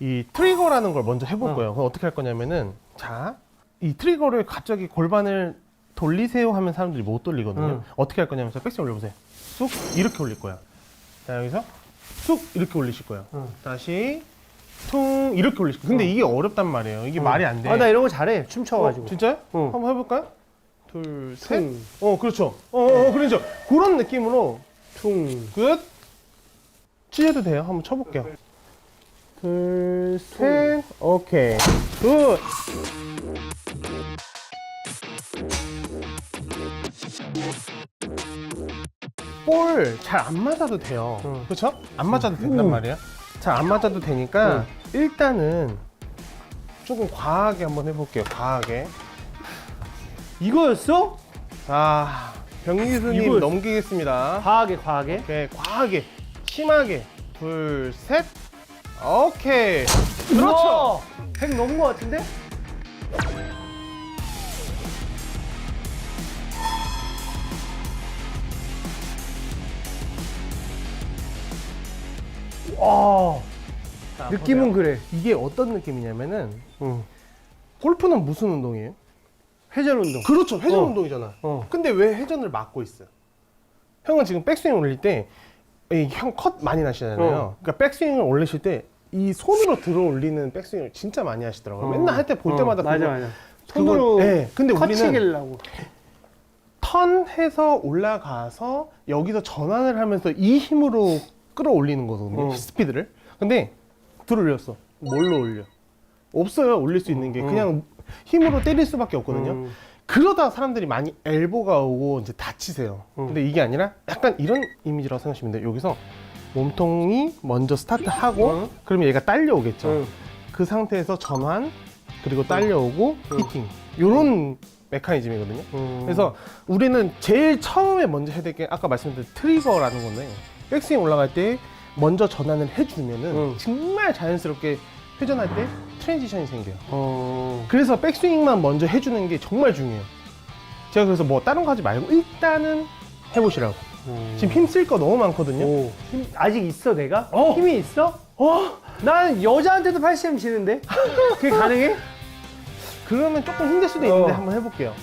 이 트리거라는 걸 먼저 해볼 어. 거예요. 그럼 어떻게 할 거냐면은 자, 이 트리거를 갑자기 골반을 돌리세요 하면 사람들이 못 돌리거든요. 응. 어떻게 할 거냐면 백스윙 올려보세요. 쑥 이렇게 올릴 거야. 자 여기서 쑥 이렇게 올리실 거예요. 응. 다시 퉁 이렇게 올리실 거예요. 근데 이게 어렵단 말이에요. 이게 말이 안 돼. 아, 나 이런 거 잘해. 춤춰가지고. 어, 진짜요? 응. 한번 해볼까요? 둘, 셋. 퉁, 어, 그렇죠. 어, 어, 어, 그렇죠. 그런 느낌으로 퉁, 끝. 치셔도 돼요. 한번 쳐볼게요. 둘, 셋. 오케이. 굿. 볼 잘 안 맞아도 돼요. 응. 그렇죠? 안 맞아도 된단 응. 말이야. 잘 안 맞아도 되니까 일단은 조금 과하게 한번 해볼게요. 과하게. 이거였어? 자, 병기수님 이거였어. 넘기겠습니다. 과하게, 과하게. 오케이, 과하게, 심하게. 둘, 셋. 오케이. 그렇죠. 우와! 100 넘은 거 같은데? 와, 자, 느낌은 보세요. 그래. 이게 어떤 느낌이냐면은 응. 골프는 무슨 운동이에요? 회전 운동. 그렇죠. 회전 어. 운동이잖아. 어. 근데 왜 회전을 막고 있어요? 형은 지금 백스윙 올릴 때, 형컷 많이 나시잖아요. 어. 그러니까 백스윙을 올리실 때, 이 손으로 들어 올리는 백스윙을 진짜 많이 하시더라고요. 어. 맨날 할 때 볼 어, 때마다 맞아, 그거- 맞아. 손으로 네, 근데 우리는. 턴해서 올라가서 여기서 전환을 하면서 이 힘으로 끌어올리는 거거든요. 어. 스피드를. 근데 들어 올렸어. 뭘로 올려? 없어요. 올릴 수 있는 게 어. 그냥 힘으로 때릴 수밖에 없거든요. 음. 그러다 사람들이 많이 엘보가 오고 이제 다치세요. 어. 근데 이게 아니라 약간 이런 이미지라고 생각하시면 돼요. 여기서 몸통이 먼저 스타트하고 어. 그러면 얘가 딸려오겠죠. 응. 그 상태에서 전환 그리고 딸려오고 응. 히팅 이런 메커니즘이거든요. 음. 그래서 우리는 제일 처음에 먼저 해야 될 게 아까 말씀드린 트리거라는 건데 백스윙 올라갈 때 먼저 전환을 해주면은 응. 정말 자연스럽게 회전할 때 트랜지션이 생겨요. 어. 그래서 백스윙만 먼저 해주는 게 정말 중요해요. 제가 그래서 뭐 다른 거 하지 말고 일단은 해보시라고. 음. 지금 힘 쓸 거 너무 많거든요. 오. 힘, 아직 있어, 내가? 어. 힘이 있어? 어? 난 여자한테도 80cm 지는데? 그게 가능해? 그러면 조금 힘들 수도 있는데 어. 한번 해볼게요.